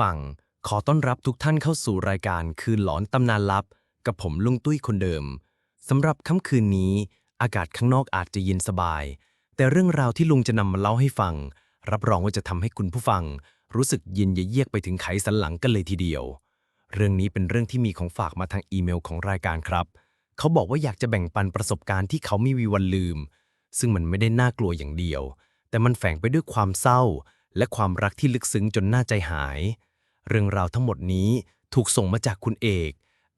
ฟัง ขอต้อนรับทุกท่านเข้าสู่รายการคืนหลอนตำนานลับ กับผมลุงตุ้ยคนเดิมสำหรับค่ำคืนนี้ อากาศข้างนอกอาจจะเย็นสบาย แต่เรื่องราวที่ลุงจะนำมาเล่าให้ฟัง รับรองว่าจะทำให้คุณผู้ฟัง รู้สึกเย็นเยียกไปถึงไขสันหลังกันเลยทีเดียว เรื่องนี้เป็นเรื่องที่มีของฝากมาทางอีเมลของรายการครับ เขาบอกว่าอยากจะแบ่งปันประสบการณ์ที่เขาไม่มีวันลืม ซึ่งมันไม่ได้น่ากลัวอย่างเดียว แต่มันแฝงไปด้วยความเศร้า และความรักที่ลึกซึ้งจนน่าใจหาย เรื่องราวทั้งหมดนี้ถูกส่งมาจากคุณเอก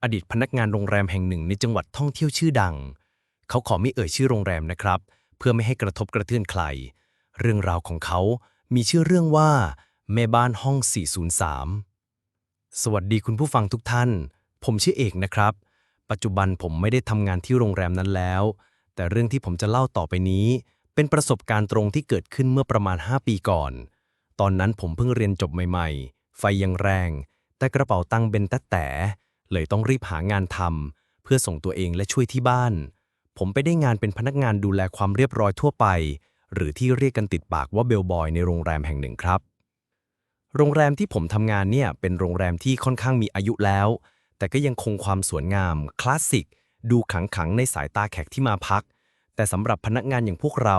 อดีตพนักงานโรงแรมแห่งหนึ่งในจังหวัดท่องเที่ยวชื่อดัง เขาขอไม่เอ่ยชื่อโรงแรมนะครับ เพื่อไม่ให้กระทบกระเทือนใคร เรื่องราวของเขามีชื่อเรื่องว่า แม่บ้านห้อง 403 สวัสดีคุณผู้ฟังทุกท่าน ผมชื่อเอกนะครับ ปัจจุบันผมไม่ได้ทำงานที่โรงแรมนั้นแล้ว แต่เรื่องที่ผมจะเล่าต่อไปนี้ เป็นประสบการณ์ตรงที่เกิดขึ้นเมื่อประมาณ 5 ปีก่อน ตอนนั้นผมเพิ่งเรียนจบใหม่ๆ ไฟยังแรง แต่กระเป๋าตังค์เบนแต่แต่ เลยต้องรีบหางานทำเพื่อส่งตัวเองและช่วยที่บ้าน ผมไปได้งานเป็นพนักงานดูแลความเรียบร้อยทั่วไป หรือที่เรียกกันติดปากว่าเบลบอยในโรงแรมแห่งหนึ่งครับ โรงแรมที่ผมทำงานเนี่ยเป็นโรงแรมที่ค่อนข้างมีอายุแล้ว แต่ก็ยังคงความสวยงาม คลาสสิก ดูขลังๆในสายตาแขกที่มาพัก แต่สำหรับพนักงานอย่างพวกเรา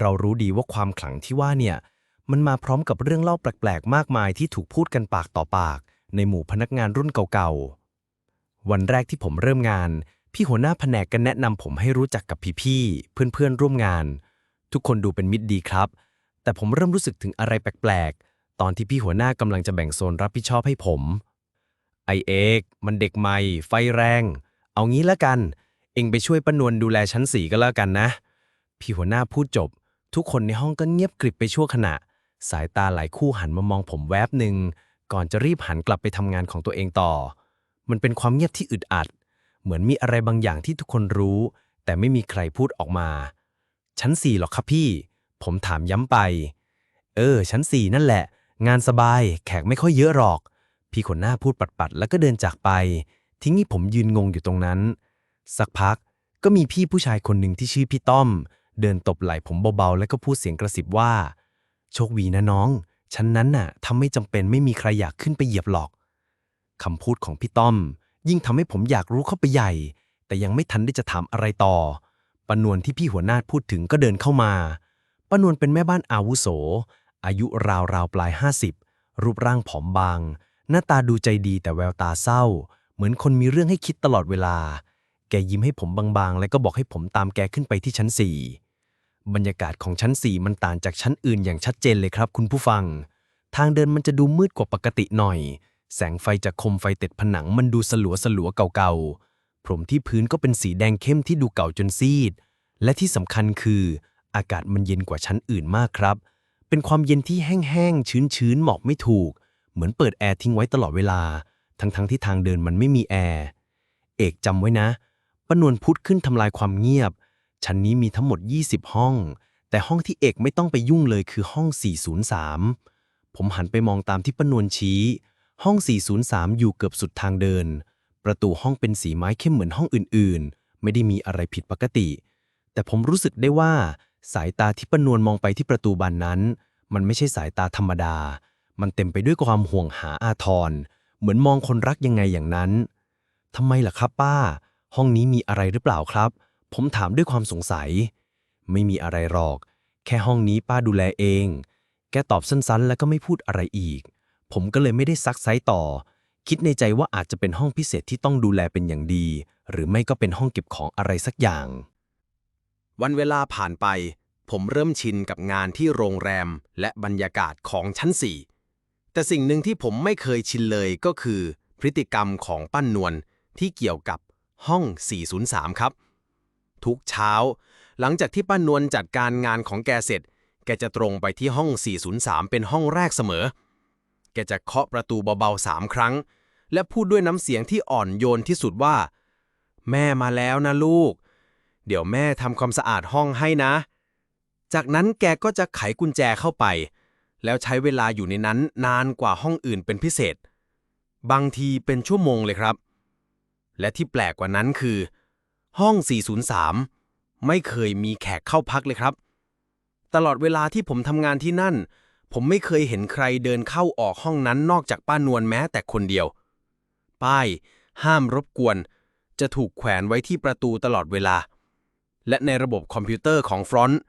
เรารู้ดีว่าความขลังที่ว่าเนี่ย มันมาพร้อมกับเรื่องเล่าแปลกๆ มากมายที่ถูกพูดกันปากต่อปาก ในหมู่พนักงานรุ่นเก่าๆ วันแรกที่ผมเริ่มงาน พี่หัวหน้าแผนกก็แนะนำผมให้รู้จักกับพี่ๆ เพื่อนๆ ร่วมงาน ทุกคนดูเป็นมิตรดีครับ แต่ผมเริ่มรู้สึกถึงอะไรแปลกๆ ตอนที่พี่หัวหน้ากำลังจะแบ่งโซนรับผิดชอบให้ผม ไอเอกมันเด็กใหม่ ไฟแรง เอางี้ละกัน เองไปช่วยป้านวลดูแลชั้นสี่ก็แล้วกันนะ พี่หัวหน้าพูดจบ ทุกคนในห้องก็เงียบกริบไปชั่วขณะ สายตาหลายคู่หันมามองผมแวบหนึ่ง ก่อนจะรีบหันกลับไปทำงานของตัวเองต่อ มันเป็นความเงียบที่อึดอัด เหมือนมีอะไรบางอย่างที่ทุกคนรู้ แต่ไม่มีใครพูดออกมา ชั้นสี่หรอครับพี่ ผมถามย้ำไป เออ ชั้นสี่นั่นแหละ งานสบาย แขกไม่ค่อยเยอะหรอก พี่คนหน้าพูดปัดๆ แล้วก็เดินจากไป ทิ้งให้ผมยืนงงอยู่ตรงนั้น สักพักก็มีพี่ผู้ชายคนหนึ่งที่ชื่อพี่ต้อม เดินตบไหล่ผมเบาๆ แล้วก็พูดเสียงกระซิบว่า โชควีนะน้อง ชั้นนั้นน่ะทำไม่จำเป็นไม่มีใครอยากขึ้นไปเหยียบหรอกคำพูดของพี่ต้อม ยิ่งทำให้ผมอยากรู้เข้าไปใหญ่ แต่ยังไม่ทันได้จะถามอะไรต่อปนวลที่พี่หัวหน้าพูดถึงก็เดินเข้ามาปนวลเป็นแม่บ้านอาวุโส อายุราวๆปลาย 50 รูปร่างผอมบาง หน้าตาดูใจดีแต่แววตาเศร้า เหมือนคนมีเรื่องให้คิดตลอดเวลา แกยิ้มให้ผมบางๆ แล้วก็บอกให้ผมตามแกขึ้นไปที่ชั้น4 บรรยากาศของชั้น 4 มันต่างจากชั้นอื่นอย่างชัดเจนเลยครับคุณผู้ฟัง ทางเดินมันจะดูมืดกว่าปกติหน่อย แสงไฟจากคมไฟติดผนังมันดูสลัวสลัวเก่าๆ พรมที่พื้นก็เป็นสีแดงเข้มที่ดูเก่าจนซีด และที่สำคัญคือ อากาศมันเย็นกว่าชั้นอื่นมากครับ เป็นความเย็นที่แห้งๆ ชื้นๆ หมอกไม่ถูก เหมือนเปิดแอร์ทิ้งไว้ตลอดเวลา ทั้งๆที่ทางเดินมันไม่มีแอร์ เอกจำไว้นะปนวลพุดขึ้นทำลายความเงียบ ชั้นนี้มีทั้งหมด 20 ห้อง แต่ห้องที่เอกไม่ต้องไปยุ่งเลยคือห้อง 403 ผมหันไปมองตามที่ป้านวลชี้ ห้อง 403 อยู่เกือบสุดทางเดิน ประตูห้องเป็นสีไม้เข้มเหมือนห้องอื่นๆ ไม่ได้มีอะไรผิดปกติ แต่ผมรู้สึกได้ว่า สายตาที่ป้านวลมองไปที่ประตูบานนั้น มันไม่ใช่สายตาธรรมดา มันเต็มไปด้วยความห่วงหาอาทร เหมือนมองคนรักยังไงอย่างนั้นทำไมล่ะครับป้า ห้องนี้มีอะไรหรือเปล่าครับ ผมถามด้วยความสงสัย ไม่มีอะไรหรอก แค่ห้องนี้ป้าดูแลเอง แกตอบสั้นๆ แล้วก็ไม่พูดอะไรอีก ผมก็เลยไม่ได้ซักไซต่อ คิดในใจว่าอาจจะเป็นห้องพิเศษที่ต้องดูแลเป็นอย่างดี หรือไม่ก็เป็นห้องเก็บของอะไรสักอย่าง วันเวลาผ่านไป ผมเริ่มชินกับงานที่โรงแรมและบรรยากาศของชั้น4แต่สิ่งหนึ่งที่ผมไม่เคยชินเลยก็คือ พฤติกรรมของปั้นนวลที่เกี่ยวกับห้อง 403 ครับ ทุกเช้า หลังจากที่ป้านวลจัดการงานของแกเสร็จ แกจะตรงไปที่ห้อง 403 เป็นห้องแรกเสมอ แกจะเคาะประตูเบาๆสามครั้ง และพูดด้วยน้ำเสียงที่อ่อนโยนที่สุดว่า แม่มาแล้วนะลูก เดี๋ยวแม่ทำความสะอาดห้องให้นะ จากนั้นแกก็จะไขกุญแจเข้าไป แล้วใช้เวลาอยู่ในนั้นนานกว่าห้องอื่นเป็นพิเศษ บางทีเป็นชั่วโมงเลยครับ และที่แปลกกว่านั้นคือ ห้อง 403 ไม่เคยมีแขกเข้าพักเลยครับ ตลอดเวลาที่ผมทำงานที่นั่น ผมไม่เคยเห็นใครเดินเข้าออกห้องนั้นนอกจากป้านวลแม้แต่คนเดียว ป้าย ห้ามรบกวน จะถูกแขวนไว้ที่ประตูตลอดเวลา และในระบบคอมพิวเตอร์ของฟรอนต์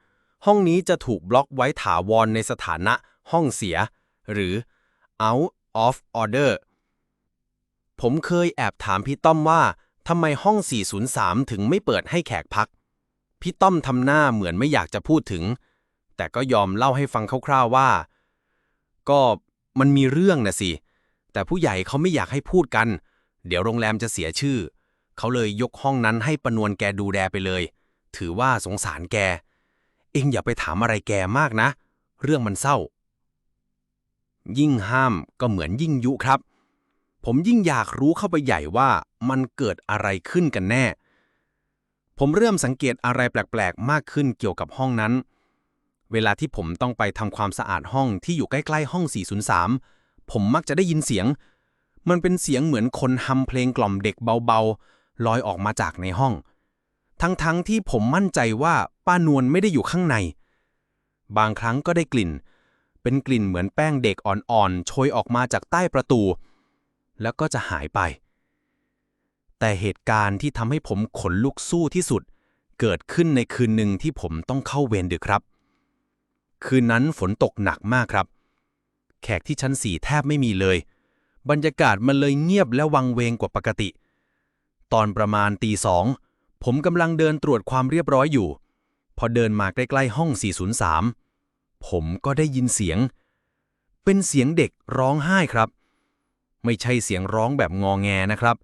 ห้องนี้จะถูกบล็อกไว้ถาวรในสถานะห้องเสีย หรือ out of order ผมเคยแอบถามพี่ต้อมว่า ทำไมห้อง 403 ถึงไม่เปิดให้แขกพัก พี่ต้อมทำหน้าเหมือนไม่อยากจะพูดถึง แต่ก็ยอมเล่าให้ฟังคร่าวๆว่า ก็มันมีเรื่องนะสิ แต่ผู้ใหญ่เขาไม่อยากให้พูดกัน เดี๋ยวโรงแรมจะเสียชื่อ เขาเลยยกห้องนั้นให้ประนวลแกดูแลไปเลย ถือว่าสงสารแก เอ็งอย่าไปถามอะไรแกมากนะ เรื่องมันเศร้า ยิ่งห้ามก็เหมือนยิ่งยุครับ ผมยิ่งอยากรู้เข้าไปใหญ่ว่ามันเกิดอะไรขึ้นกันแน่ ผมเริ่มสังเกตอะไรแปลกๆ มากขึ้นเกี่ยวกับห้องนั้น เวลาที่ผมต้องไปทำความสะอาดห้องที่อยู่ใกล้ๆห้อง 403 ผมมักจะได้ยินเสียง มันเป็นเสียงเหมือนคนฮัมเพลงกล่อมเด็กเบาๆ ลอยออกมาจากในห้อง ทั้งๆทที่ผมมั่นใจว่าป้านวลไม่ได้อยู่ข้างใน บางครั้งก็ได้กลิ่น เป็นกลิ่นเหมือนแป้งเด็กอ่อนๆโชยออกมาจากใต้ประตู แล้วก็จะหายไป แต่เหตุการณ์ที่ทำให้ผมขนลุกสู้ที่สุด เกิดขึ้นในคืนหนึ่งที่ผมต้องเข้าเวรดึกครับ คืนนั้นฝนตกหนักมากครับ แขกที่ชั้นสี่แทบไม่มีเลย บรรยากาศมันเลยเงียบและวังเวงกว่าปกติ ตอนประมาณตีสองผมกำลังเดินตรวจความเรียบร้อยอยู่ พอเดินมาใกล้ๆห้อง 403 ผมก็ได้ยินเสียง เป็นเสียงเด็กร้องไห้ครับ ไม่ใช่เสียงร้องแบบงอแงนะครับ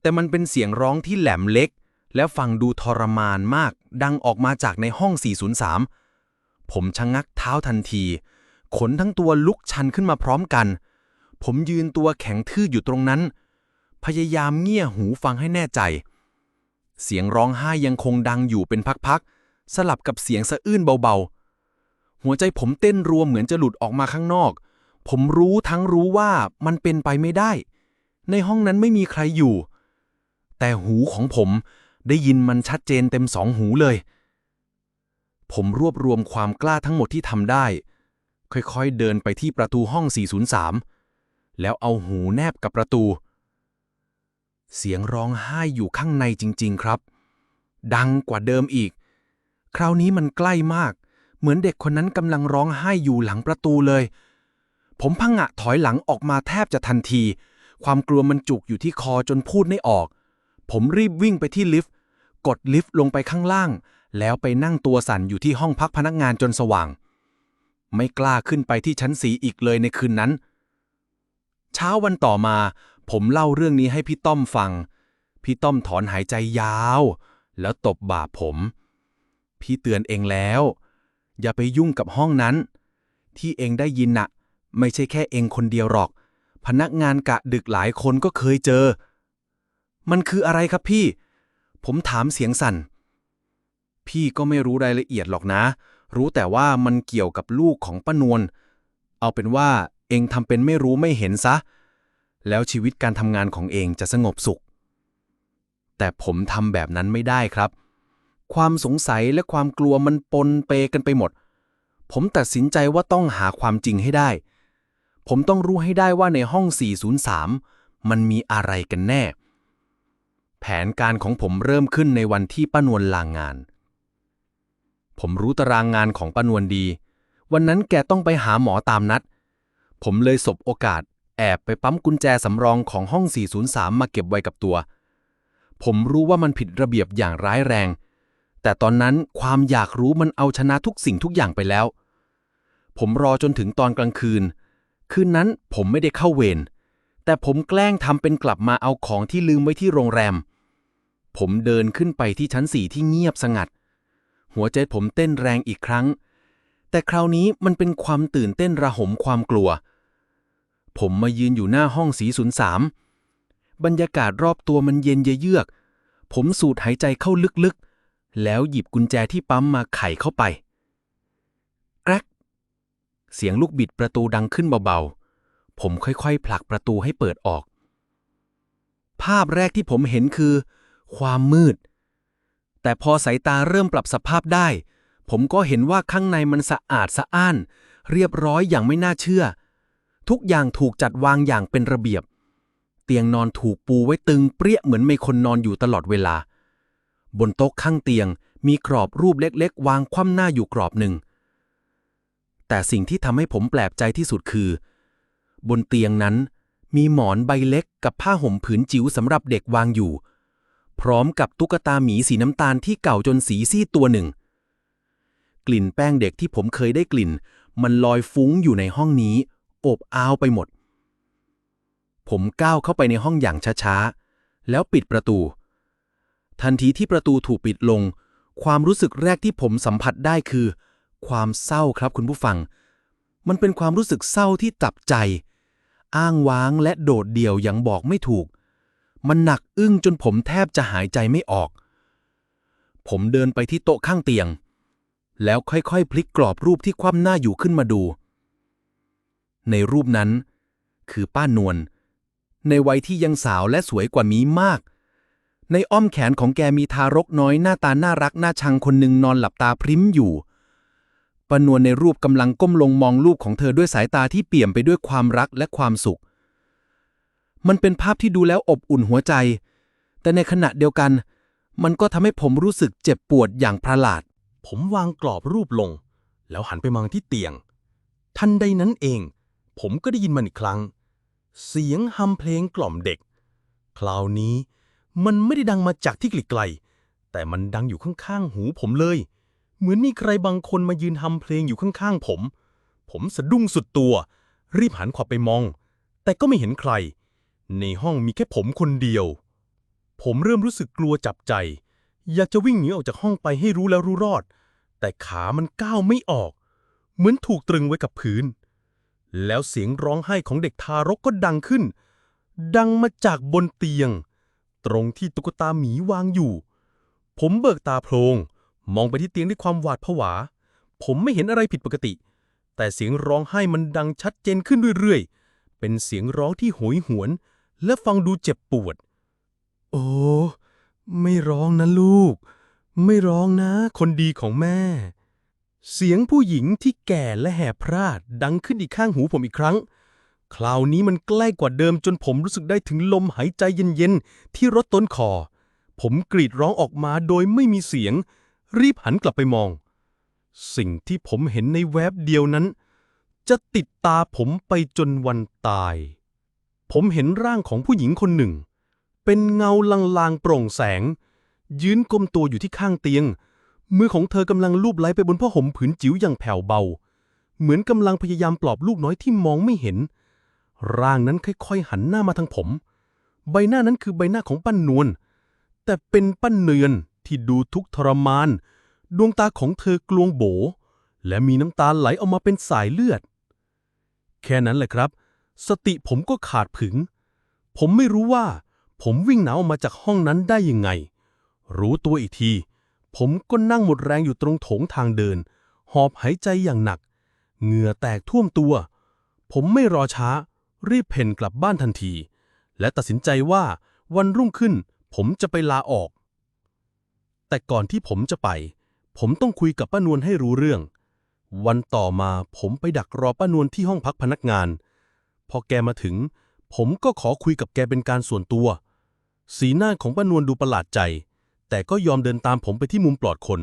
แต่มันเป็นเสียงร้องที่แหลมเล็ก และฟังดูทรมานมาก ดังออกมาจากในห้อง 403 ผมชะงักเท้าทันที ขนทั้งตัวลุกชันขึ้นมาพร้อมกัน ผมยืนตัวแข็งทื่ออยู่ตรงนั้น พยายามเงี่ยหูฟังให้แน่ใจ เสียงร้องไห้ยังคงดังอยู่เป็นพักๆ สลับกับเสียงสะอื้นเบาๆ หัวใจผมเต้นรัวเหมือนจะหลุดออกมาข้างนอก ผมรู้ทั้งรู้ว่ามันเป็นไปไม่ได้ ในห้องนั้นไม่มีใครอยู่ แต่หูของผมได้ยินมันชัดเจนเต็มสองหูเลย ผมรวบรวมความกล้าทั้งหมดที่ทำได้ ค่อยๆเดินไปที่ประตูห้อง 403 แล้วเอาหูแนบกับประตู เสียงร้องไห้อยู่ข้างในจริง ๆ ครับ ดังกว่าเดิมอีก คราวนี้มันใกล้มาก เหมือนเด็กคนนั้นกำลังร้องไห้อยู่หลังประตูเลย ผมพังงะถอยหลังออกมาแทบจะทันที ความกลัวมันจุกอยู่ที่คอจนพูดไม่ออก ผมรีบวิ่งไปที่ลิฟต์ กดลิฟต์ลงไปข้างล่าง แล้วไปนั่งตัวสั่นอยู่ที่ห้องพักพนักงานจนสว่าง ไม่กล้าขึ้นไปที่ชั้นสีอีกเลยในคืนนั้น เช้าวันต่อมา ผมเล่าเรื่องนี้ให้พี่ต้อมฟัง พี่ต้อมถอนหายใจยาว แล้วตบบ่าผม พี่เตือนเองแล้ว อย่าไปยุ่งกับห้องนั้น ที่เองได้ยินน่ะ ไม่ใช่แค่เองคนเดียวหรอก พนักงานกะดึกหลายคนก็เคยเจอ มันคืออะไรครับพี่ ผมถามเสียงสั่น พี่ก็ไม่รู้รายละเอียดหรอกนะ รู้แต่ว่ามันเกี่ยวกับลูกของป้านวล เอาเป็นว่าเองทำเป็นไม่รู้ไม่เห็นซะ แล้วชีวิตการทำงานของเองจะสงบสุข แต่ผมทำแบบนั้นไม่ได้ครับ ความสงสัยและความกลัวมันปนเปกันไปหมดผมตัดสินใจว่าต้องหาความจริงให้ได้ ผมต้องรู้ให้ได้ว่าในห้อง 403 มันมีอะไรกันแน่ แผนการของผมเริ่มขึ้นในวันที่ป้านวลลางงาน ผมรู้ตารางงานของป้านวลดี วันนั้นแกต้องไปหาหมอตามนัด ผมเลยสบโอกาส แอบไปปั๊มกุญแจสำรองของห้อง 403 มาเก็บไว้กับตัว ผมรู้ว่ามันผิดระเบียบอย่างร้ายแรง แต่ตอนนั้นความอยากรู้มันเอาชนะทุกสิ่งทุกอย่างไปแล้ว ผมรอจนถึงตอนกลางคืน คืนนั้นผมไม่ได้เข้าเวร แต่ผมแกล้งทำเป็นกลับมาเอาของที่ลืมไว้ที่โรงแรม ผมเดินขึ้นไปที่ชั้นสี่ที่เงียบสงัด หัวใจผมเต้นแรงอีกครั้ง แต่คราวนี้มันเป็นความตื่นเต้นระหมความกลัว ผมมายืนอยู่หน้าห้องสีศูนย์สามบรรยากาศรอบตัวมันเย็นเยือก ผมสูดหายใจเข้าลึกๆ แล้วหยิบกุญแจที่ปั๊มมาไขเข้าไป เสียงลูกบิดประตูดังขึ้นเบาๆ ผมค่อยๆ ผลักประตูให้เปิดออก ภาพแรกที่ผมเห็นคือ ความมืด แต่พอสายตาเริ่มปรับสภาพได้ ผมก็เห็นว่าข้างในมันสะอาดสะอ้าน เรียบร้อยอย่างไม่น่าเชื่อ ทุกอย่างถูกจัดวางอย่างเป็นระเบียบ เตียงนอนถูกปูไว้ตึงเปรี้ยเหมือนมีคนนอนอยู่ตลอดเวลา บนโต๊ะข้างเตียงมีกรอบรูปเล็กๆ วางคว่ำหน้าอยู่กรอบหนึ่ง แต่สิ่งที่ทำให้ผมแปลกใจที่สุดคือ บนเตียงนั้น มีหมอนใบเล็กกับผ้าห่มผืนจิ๋วสำหรับเด็กวางอยู่ พร้อมกับตุ๊กตาหมีสีน้ำตาลที่เก่าจนสีซีดตัวหนึ่ง กลิ่นแป้งเด็กที่ผมเคยได้กลิ่น มันลอยฟุ้งอยู่ในห้องนี้ อบอ้าวไปหมด ผมก้าวเข้าไปในห้องอย่างช้าๆ แล้วปิดประตู ทันทีที่ประตูถูกปิดลง ความรู้สึกแรกที่ผมสัมผัสได้คือ ความเศร้าครับคุณผู้ฟัง มันเป็นความรู้สึกเศร้าที่จับใจ อ้างว้างและโดดเดี่ยวอย่างบอกไม่ถูก มันหนักอึ้งจนผมแทบจะหายใจไม่ออก ผมเดินไปที่โต๊ะข้างเตียง แล้วค่อยๆ พลิกกรอบรูปที่คว่ำหน้าอยู่ขึ้นมาดู ในรูปนั้น คือป้านวลในวัยที่ยังสาวและสวยกว่ามีมาก ในอ้อมแขนของแกมีทารกน้อยหน้าตาน่ารักน่าชังคนหนึ่งนอนหลับตาพริ้มอยู่ ปนวลในรูปกำลังก้มลงมองลูกของเธอด้วยสายตาที่เปี่ยมไปด้วยความรักและความสุข มันเป็นภาพที่ดูแล้วอบอุ่นหัวใจ แต่ในขณะเดียวกัน มันก็ทำให้ผมรู้สึกเจ็บปวดอย่างประหลาด ผมวางกรอบรูปลง แล้วหันไปมองที่เตียง ทันใดนั้นเอง ผมก็ได้ยินมันอีกครั้ง เสียงฮัมเพลงกล่อมเด็ก คราวนี้ มันไม่ได้ดังมาจากที่ไกลๆแต่มันดังอยู่ข้างๆหูผมเลย เหมือนมีใครบางคนมายืนฮัมเพลงอยู่ข้างๆผม ผมสะดุ้งสุดตัว รีบหันขวับไปมอง แต่ก็ไม่เห็นใคร ในห้องมีแค่ผมคนเดียว ผมเริ่มรู้สึกกลัวจับใจ อยากจะวิ่งหนีออกจากห้องไปให้รู้แล้วรู้รอด แต่ขามันก้าวไม่ออก เหมือนถูกตรึงไว้กับพื้น แล้วเสียงร้องไห้ของเด็กทารกก็ดังขึ้น ดังมาจากบนเตียง ตรงที่ตุ๊กตาหมีวางอยู่ ผมเบิกตาโพลง มองไปที่เตียงด้วยความหวาดผวา ผมไม่เห็นอะไรผิดปกติ แต่เสียงร้องไห้มันดังชัดเจนขึ้นเรื่อยๆ เป็นเสียงร้องที่โหยหวน และฟังดูเจ็บปวด โอ้ ไม่ร้องนะลูก ไม่ร้องนะ คนดีของแม่ เสียงผู้หญิงที่แก่และแหบพร่าดดังขึ้นอีกข้างหูผมอีกครั้ง คราวนี้มันใกล้กว่าเดิมจนผมรู้สึกได้ถึงลมหายใจเย็นๆ ที่รดต้นคอ ผมกรีดร้องออกมาโดยไม่มีเสียง รีบหันกลับไปมอง สิ่งที่ผมเห็นในแวบเดียวนั้น จะติดตาผมไปจนวันตาย ผมเห็นร่างของผู้หญิงคนหนึ่ง เป็นเงาลางๆโปร่งแสง ยืนก้มตัวอยู่ที่ข้างเตียง มือของเธอกำลังลูบไล้ไปบนผ้าห่มผืนจิ๋วอย่างแผ่วเบา เหมือนกำลังพยายามปลอบลูกน้อยที่มองไม่เห็น ร่างนั้นค่อยๆหันหน้ามาทางผม ใบหน้านั้นคือใบหน้าของป้านนวลแต่เป็นป้าเนือน ที่ดูทุกทรมาน ดวงตาของเธอกลวงโบ และมีน้ำตาไหลออกมาเป็นสายเลือด แค่นั้นแหละครับ สติผมก็ขาดผึง ผมไม่รู้ว่า ผมวิ่งหนาวออกมาจากห้องนั้นได้ยังไง รู้ตัวอีกที ผมก็นั่งหมดแรงอยู่ตรงโถงทางเดิน หอบหายใจอย่างหนัก เหงื่อแตกท่วมตัว ผมไม่รอช้า รีบเพ่นกลับบ้านทันที และตัดสินใจว่าวันรุ่งขึ้นผมจะไปลาออก แต่ก่อนที่ผมจะไป ผมต้องคุยกับป้านวลให้รู้เรื่อง วันต่อมาผมไปดักรอป้านวลที่ห้องพักพนักงาน พอแกมาถึง ผมก็ขอคุยกับแกเป็นการส่วนตัว สีหน้าของป้านวลดูประหลาดใจ แต่ก็ยอมเดินตามผมไปที่มุมปลอดคน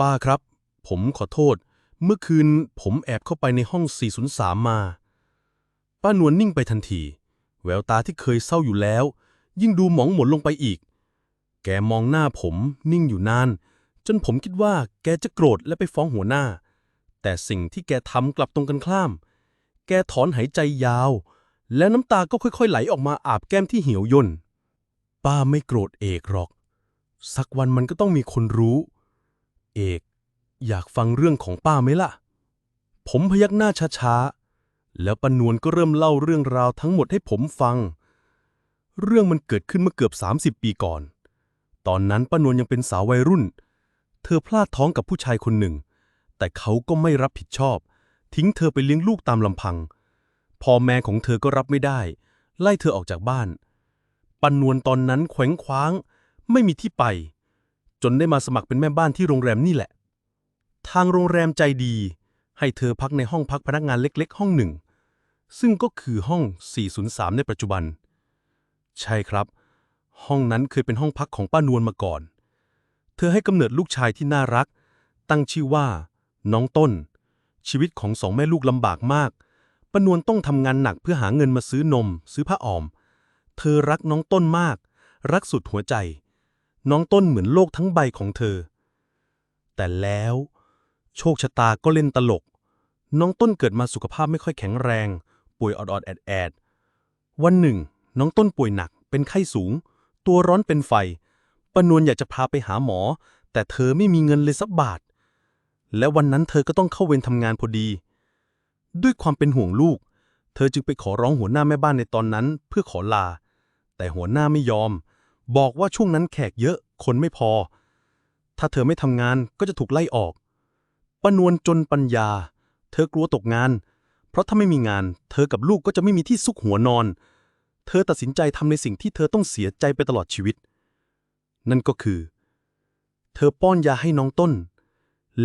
ป้าครับ ผมขอโทษ เมื่อคืนผมแอบเข้าไปในห้อง 403 มา ป้านวลนิ่งไปทันที แววตาที่เคยเศร้าอยู่แล้ว ยิ่งดูหมองหมนลงไปอีก แกมองหน้าผมนิ่งอยู่นาน จนผมคิดว่าแกจะโกรธและไปฟ้องหัวหน้า แต่สิ่งที่แกทำกลับตรงกันข้าม แกถอนหายใจยาว และน้ำตาก็ค่อยๆ ไหลออกมาอาบแก้มที่เหี่ยวย่น ป้าไม่โกรธเอกหรอก สักวันมันก็ต้องมีคนรู้ เอก อยากฟังเรื่องของป้าไหมล่ะ ผมพยักหน้าช้าๆ แล้วปนวลก็เริ่มเล่าเรื่องราวทั้งหมดให้ผมฟัง เรื่องมันเกิดขึ้นเมื่อเกือบ 30 ปีก่อน ตอนนั้นป้านวลยังเป็นสาววัยรุ่น เธอพลาดท้องกับผู้ชายคนหนึ่ง แต่เขาก็ไม่รับผิดชอบ ทิ้งเธอไปเลี้ยงลูกตามลำพัง พ่อแม่ของเธอก็รับไม่ได้ ไล่เธอออกจากบ้านปันนวลตอนนั้นแขวงคว้าง ไม่มีที่ไป จนได้มาสมัครเป็นแม่บ้านที่โรงแรมนี่แหละ ทางโรงแรมใจดี ให้เธอพักในห้องพักพนักงานเล็ก ๆ ห้องหนึ่ง ซึ่งก็คือห้อง 403 ในปัจจุบัน ใช่ครับ ห้องนั้นเคยเป็นห้องพักของป้านวลมาก่อน เธอให้กำเนิดลูกชายที่น่ารัก ตั้งชื่อว่า น้องต้น ชีวิตของสองแม่ลูกลำบากมากป้านวลต้องทำงานหนักเพื่อหาเงินมาซื้อนม ซื้อผ้าอ้อม เธอรักน้องต้นมาก รักสุดหัวใจ น้องต้นเหมือนโลกทั้งใบของเธอ แต่แล้ว โชคชะตาก็เล่นตลก น้องต้นเกิดมาสุขภาพไม่ค่อยแข็งแรง ป่วยออดๆแอดแอดวันหนึ่ง น้องต้นป่วยหนักเป็นไข้สูง ตัวร้อนเป็นไฟปนวลอยากจะพาไปหาหมอ แต่เธอไม่มีเงินเลยสักบาท และวันนั้นเธอก็ต้องเข้าเวรทำงานพอดี ด้วยความเป็นห่วงลูก เธอจึงไปขอร้องหัวหน้าแม่บ้านในตอนนั้นเพื่อขอลา แต่หัวหน้าไม่ยอม บอกว่าช่วงนั้นแขกเยอะคนไม่พอ ถ้าเธอไม่ทำงานก็จะถูกไล่ออกปนวลจนปัญญา เธอกลัวตกงาน เพราะถ้าไม่มีงาน เธอกับลูกก็จะไม่มีที่ซุกหัวนอน เธอตัดสินใจทำในสิ่งที่เธอต้องเสียใจไปตลอดชีวิต นั่นก็คือ เธอป้อนยาให้น้องต้น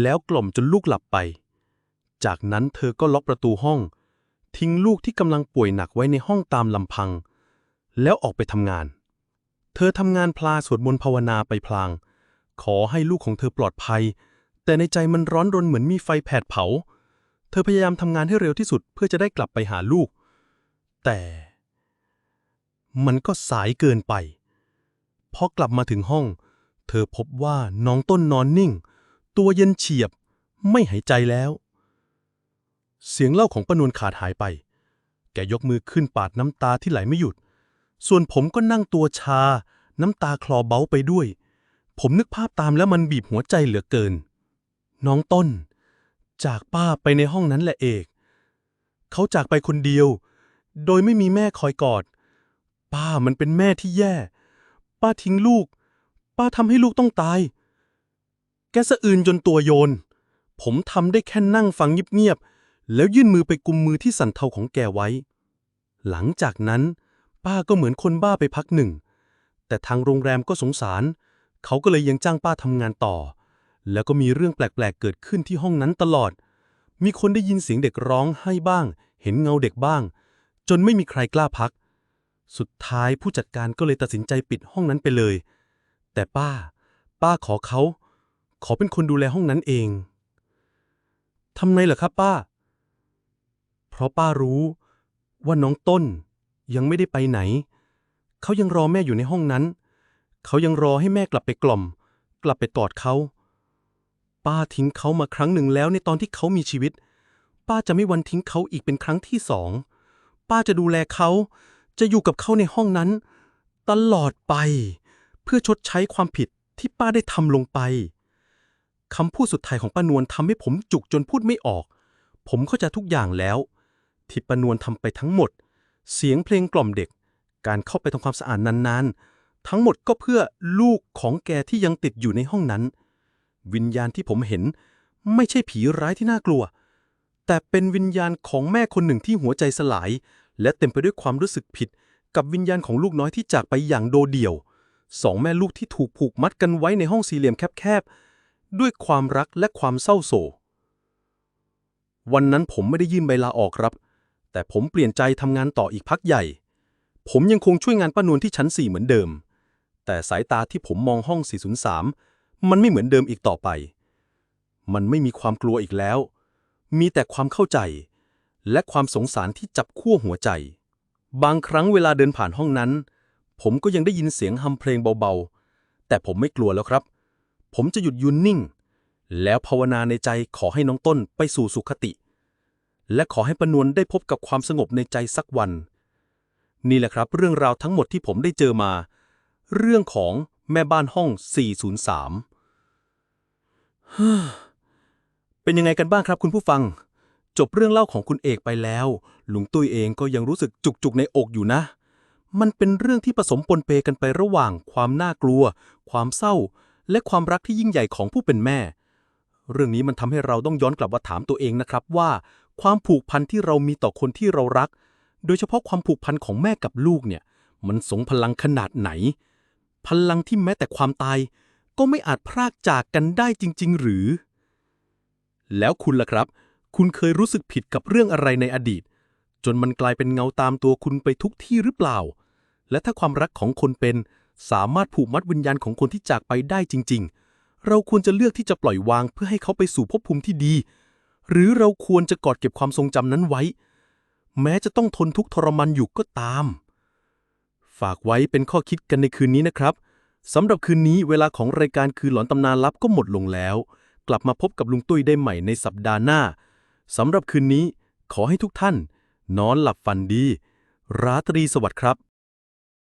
แล้วกล่อมจนลูกหลับไป จากนั้นเธอก็ล็อกประตูห้อง ทิ้งลูกที่กำลังป่วยหนักไว้ในห้องตามลำพัง แล้วออกไปทำงาน เธอทำงานพลาสวดมนต์ภาวนาไปพลาง ขอให้ลูกของเธอปลอดภัย แต่ในใจมันร้อนรนเหมือนมีไฟแผดเผา เธอพยายามทำงานให้เร็วที่สุดเพื่อจะได้กลับไปหาลูก แต่ มันก็สายเกินไป พอกลับมาถึงห้อง เธอพบว่าน้องต้นนอนนิ่ง ตัวเย็นเฉียบ ไม่หายใจแล้ว เสียงเล่าของป้านวลขาดหายไป แกยกมือขึ้นปาดน้ำตาที่ไหลไม่หยุด ส่วนผมก็นั่งตัวชา น้ำตาคลอเบ้าไปด้วย ผมนึกภาพตามแล้วมันบีบหัวใจเหลือเกิน น้องต้น จากป้าไปในห้องนั้นแหละเอก เขาจากไปคนเดียว โดยไม่มีแม่คอยกอด ป้ามันเป็นแม่ที่แย่ ป้าทิ้งลูก ป้าทำให้ลูกต้องตาย แกสะอื่นจนตัวโยน ผมทำได้แค่นั่งฟังเงียบๆ แล้วยื่นมือไปกุมมือที่สันเทาของแกไว้ หลังจากนั้น ป้าก็เหมือนคนบ้าไปพักหนึ่ง แต่ทางโรงแรมก็สงสาร เขาก็เลยยังจ้างป้าทำงานต่อ แล้วก็มีเรื่องแปลกๆ เกิดขึ้นที่ห้องนั้นตลอด มีคนได้ยินเสียงเด็กร้องไห้บ้าง เห็นเงาเด็กบ้าง จนไม่มีใครกล้าพัก สุดท้ายผู้จัดการก็เลยตัดสินใจปิดห้องนั้นไปเลย แต่ป้า ป้าขอเขา ขอเป็นคนดูแลห้องนั้นเองทำไมเหรอครับป้า เพราะป้ารู้ว่าน้องต้นยังไม่ได้ไปไหน เขายังรอแม่อยู่ในห้องนั้น เขายังรอให้แม่กลับไปกล่อม กลับไปกอดเขา ป้าทิ้งเขามาครั้งหนึ่งแล้วในตอนที่เขามีชีวิต ป้าจะไม่วันทิ้งเขาอีกเป็นครั้งที่สอง ป้าจะดูแลเขา จะอยู่กับเขาในห้องนั้น ตลอดไป เพื่อชดใช้ความผิดที่ป้าได้ทำลงไปคำพูดสุดท้ายของป้านวลทำให้ผมจุกจนพูดไม่ออก ผมเข้าใจทุกอย่างแล้ว ที่ป้านวลทำไปทั้งหมด เสียงเพลงกล่อมเด็ก การเข้าไปทำความสะอาดนานๆ ทั้งหมดก็เพื่อลูกของแกที่ยังติดอยู่ในห้องนั้น วิญญาณที่ผมเห็นไม่ใช่ผีร้ายที่น่ากลัว แต่เป็นวิญญาณของแม่คนหนึ่งที่หัวใจสลาย และเต็มไปด้วยความรู้สึกผิด กับวิญญาณของลูกน้อยที่จากไปอย่างโดดเดี่ยวสองแม่ลูกที่ถูกผูกมัดกันไว้ในห้องสี่เหลี่ยมแคบๆ ด้วยความรักและความเศร้าโศกวันนั้นผมไม่ได้ยื่นใบลาออกครับ แต่ผมเปลี่ยนใจทำงานต่ออีกพักใหญ่ ผมยังคงช่วยงานป้านวลที่ชั้น 4 เหมือนเดิม แต่สายตาที่ผมมองห้อง 403 มันไม่เหมือนเดิมอีกต่อไป มันไม่มีความกลัวอีกแล้ว มีแต่ความเข้าใจ และความสงสารที่จับขั้วหัวใจ บางครั้งเวลาเดินผ่านห้องนั้น ผมก็ยังได้ยินเสียงฮัมเพลงเบาๆ แต่ผมไม่กลัวแล้วครับ ผมจะหยุดยืนนิ่ง แล้วภาวนาในใจขอให้น้องต้นไปสู่สุขติ และขอให้ปนวลได้พบกับความสงบในใจสักวัน นี่แหละครับเรื่องราวทั้งหมดที่ผมได้เจอมา เรื่องของแม่บ้านห้อง 403เป็นยังไงกันบ้างครับคุณผู้ฟัง จบเรื่องเล่าของคุณเอกไปแล้ว ลุงตุ้ยเองก็ยังรู้สึกจุกๆในอกอยู่นะ มันเป็นเรื่องที่ผสมปนเปกันไประหว่าง ความน่ากลัว ความเศร้า และความรักที่ยิ่งใหญ่ของผู้เป็นแม่ เรื่องนี้มันทำให้เราต้องย้อนกลับมาถามตัวเองนะครับว่า ความผูกพันที่เรามีต่อคนที่เรารัก โดยเฉพาะความผูกพันของแม่กับลูกเนี่ย มันสงพลังขนาดไหน พลังที่แม้แต่ความตาย ก็ไม่อาจพรากจากกันได้จริง ๆ หรือ แล้วคุณล่ะครับ คุณเคยรู้สึกผิดกับเรื่องอะไรในอดีต จนมันกลายเป็นเงาตามตัวคุณไปทุกที่หรือเปล่า และถ้าความรักของคนเป็น สามารถผูกมัดวิญญาณของคนที่จากไปได้จริง ๆ เราควรจะเลือกที่จะปล่อยวางเพื่อให้เขาไปสู่ภพภูมิที่ดี หรือเราควรจะกอดเก็บความทรงจำนั้นไว้ แม้จะต้องทนทุกข์ทรมานอยู่ก็ตาม ฝากไว้เป็นข้อคิดกันในคืนนี้นะครับสำหรับคืนนี้เวลาของรายการคือหลอนตำนานลับก็หมดลงแล้ว กลับมาพบกับลุงตุ้ยได้ใหม่ในสัปดาห์หน้า สำหรับคืนนี้ขอให้ทุกท่าน นอนหลับฝันดี ราตรีสวัสดิ์ครับ